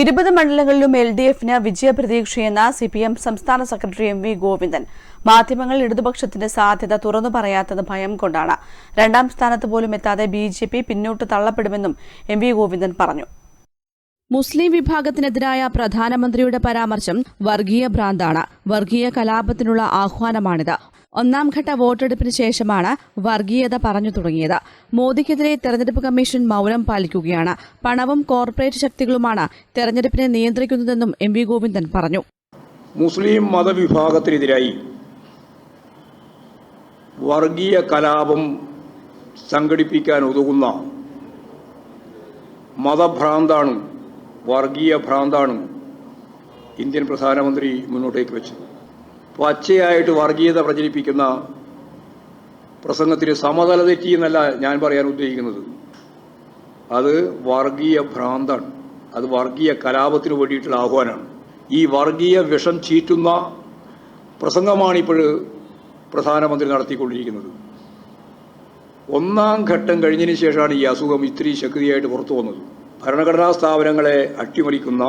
ഇരുപത് മണ്ഡലങ്ങളിലും L D എഫിന് വിജയപ്രതീക്ഷയെന്ന സി പി എം സംസ്ഥാന സെക്രട്ടറി എം വി ഗോവിന്ദൻ. മാധ്യമങ്ങൾ ഇടതുപക്ഷത്തിന്റെ സാധ്യത തുറന്നു പറയാത്തത് ഭയം കൊണ്ടാണ്. രണ്ടാം സ്ഥാനത്ത് പോലും എത്താതെ ബി ജെ പി പിന്നോട്ട് തള്ളപ്പെടുമെന്നും എം വി ഗോവിന്ദൻ പറഞ്ഞു. മുസ്ലിം വിഭാഗത്തിനെതിരായ പ്രധാനമന്ത്രിയുടെ പരാമർശം വർഗീയ ഭ്രാന്താണ്. വർഗീയ കലാപത്തിനുള്ള ആഹ്വാനമാണിത്. ഒന്നാം ഘട്ട വോട്ടെടുപ്പിന് ശേഷമാണ് വർഗീയത പറഞ്ഞു തുടങ്ങിയത്. മോദിക്കെതിരെ തെരഞ്ഞെടുപ്പ് കമ്മീഷൻ മൗനം പാലിക്കുകയാണ്. പണവും കോർപ്പറേറ്റ് ശക്തികളുമാണ് തെരഞ്ഞെടുപ്പിനെ നിയന്ത്രിക്കുന്നതെന്നും എം വി ഗോവിന്ദൻ പറഞ്ഞു. മുസ്ലിം മതവിഭാഗത്തിനെതിരായി വർഗീയ കലാപം സംഘടിപ്പിക്കാൻ ഉതകുന്ന മതഭ്രാന്താണ് വർഗീയ ഭ്രാന്താണ് ഇന്ത്യൻ പ്രധാനമന്ത്രി മുന്നോട്ടേക്ക് വെച്ചത് പച്ചയായിട്ട് വർഗീയത പ്രചരിപ്പിക്കുന്ന പ്രസംഗത്തിന് സമതല തെറ്റി എന്നല്ല ഞാൻ പറയാൻ ഉദ്ദേശിക്കുന്നത്. അത് വർഗീയ ഭ്രാന്താണ്. അത് വർഗീയ കലാപത്തിന് വേണ്ടിയിട്ടുള്ള ആഹ്വാനമാണ്. ഈ വർഗീയ വിഷം ചീറ്റുന്ന പ്രസംഗമാണിപ്പോൾ പ്രധാനമന്ത്രി നടത്തിക്കൊണ്ടിരിക്കുന്നത്. ഒന്നാം ഘട്ടം കഴിഞ്ഞതിന് ശേഷമാണ് ഈ അസുഖം ഇത്തിരി ശക്തിയായിട്ട് പുറത്തു വന്നത്. ഭരണഘടനാ സ്ഥാപനങ്ങളെ അട്ടിമറിക്കുന്ന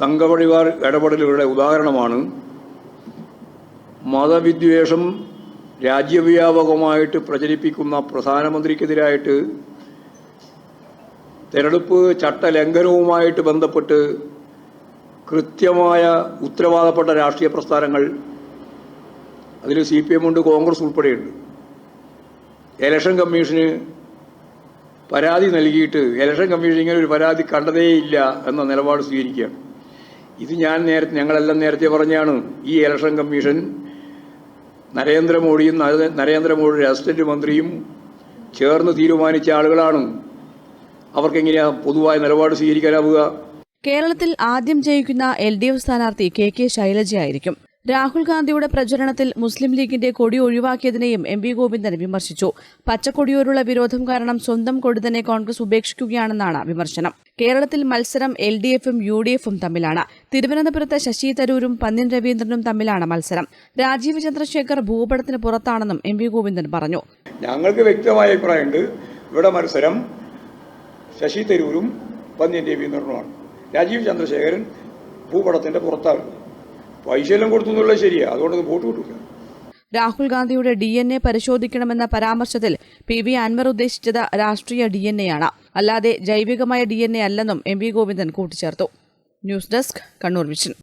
സംഘപരിവാർ ഇടപെടലുകളുടെ ഉദാഹരണമാണ് മതവിദ്വേഷം രാജ്യവ്യാപകമായിട്ട് പ്രചരിപ്പിക്കുന്ന പ്രധാനമന്ത്രിക്കെതിരായിട്ട് തെരഞ്ഞെടുപ്പ് ചട്ടലംഘനവുമായിട്ട് ബന്ധപ്പെട്ട് കൃത്യമായ ഉത്തരവാദപ്പെട്ട രാഷ്ട്രീയ പ്രസ്ഥാനങ്ങൾ അതിൽ സി പി എം ഉണ്ട് കോൺഗ്രസ് ഉൾപ്പെടെയുണ്ട്. ഇലക്ഷൻ കമ്മീഷന് പരാതി നൽകിയിട്ട് ഇലക്ഷൻ കമ്മീഷൻ ഇങ്ങനെ ഒരു പരാതി കണ്ടതേയില്ല എന്ന നിലപാട് സ്വീകരിക്കുകയാണ്. ഇത് ഞാൻ നേരത്തെ ഞങ്ങളെല്ലാം നേരത്തെ പറഞ്ഞാണ് ഈ ഇലക്ഷൻ കമ്മീഷൻ നരേന്ദ്രമോദിയും നരേന്ദ്രമോദി അസിസ്റ്റന്റ് മന്ത്രിയും ചേർന്ന് തീരുമാനിച്ച ആളുകളാണ്. അവർക്കെങ്ങനെയാ പൊതുവായ നിലപാട് സ്വീകരിക്കാനാവുക? കേരളത്തിൽ ആദ്യം ജയിക്കുന്ന എൽ ഡി എഫ് സ്ഥാനാർത്ഥി കെ കെ ശൈലജയായിരിക്കും. രാഹുൽ ഗാന്ധിയുടെ പ്രചരണത്തിൽ മുസ്ലിം ലീഗിന്റെ കൊടി ഒഴിവാക്കിയതിനെയും എം വി ഗോവിന്ദൻ വിമർശിച്ചു. പച്ചക്കൊടിയോടുള്ള വിരോധം കാരണം സ്വന്തം കൊടി തന്നെ കോൺഗ്രസ് ഉപേക്ഷിക്കുകയാണെന്നാണ് വിമർശനം. കേരളത്തിൽ മത്സരം എൽ ഡി എഫും യു ഡി എഫും തമ്മിലാണ്. തിരുവനന്തപുരത്ത് ശശി തരൂരും പന്ന്യൻ രവീന്ദ്രനും തമ്മിലാണ് മത്സരം. രാജീവ് ചന്ദ്രശേഖർ ഭൂപടത്തിന് പുറത്താണെന്നും എം വി ഗോവിന്ദൻ പറഞ്ഞു. ഞങ്ങൾക്ക് വ്യക്തമായ അഭിപ്രായമുണ്ട്. ഇവിടെ മത്സരം ശശി തരൂരും പന്ന്യൻ രവീന്ദ്രനുമാണ്. രാജീവ് ചന്ദ്രശേഖരൻ ഭൂപടത്തിന്റെ പുറത്താണ്. പൈസ എല്ലാം കൊടുത്തു എന്നുള്ളത് ശരിയാ. അതുകൊണ്ട് വോട്ട് കിട്ടില്ല രാഹുൽ ഗാന്ധിയുടെ ഡി എൻ എ പരിശോധിക്കണമെന്ന പരാമർശത്തിൽ പി വി അൻവർ ഉദ്ദേശിച്ചത് രാഷ്ട്രീയ ഡി എൻ എ ആണ്. അല്ലാതെ ജൈവികമായ ഡി അല്ലെന്നും എം വി ഗോവിന്ദൻ കൂട്ടിച്ചേർത്തു. News desk Kannur vision.